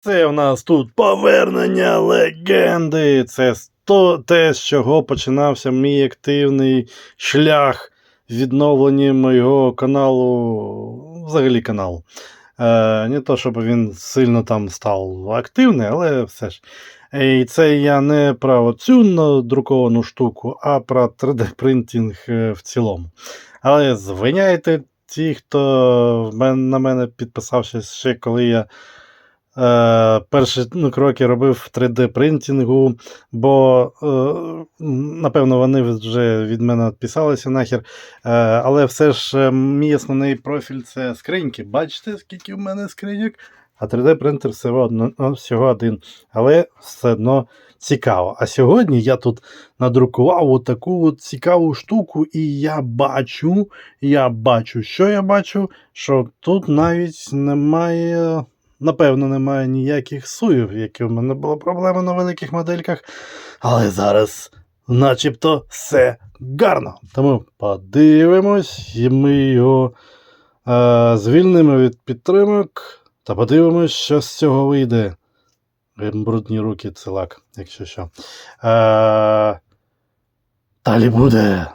Це у нас тут повернення легенди. Це сто, те, з чого починався мій активний шлях відновлення моєго каналу, взагалі каналу. Е, не то, щоб він сильно там став активний, але все ж. І це я не про цю надруковану штуку, а про 3D-принтинг е, в цілому. Але звиняйте ті, хто на мене підписався ще коли я е, перші ну, кроки робив в 3D-принтингу, бо, е, напевно, вони вже від мене відписалися нахер. Е, але все ж е, мій основний профіль це скриньки. Бачите, скільки в мене скриньок? А 3D-принтер всього, один. Але все одно цікаво. А сьогодні я тут надрукував отаку от цікаву штуку, і я бачу, я бачу, що я бачу, що тут навіть немає, напевно, немає ніяких суїв, які в мене була проблема на великих модельках. Але зараз, начебто, все гарно. Тому подивимось, і ми його е, звільнимо від підтримок та подивимось, що з цього вийде. Брудні руки це лак, якщо що. Е, далі буде.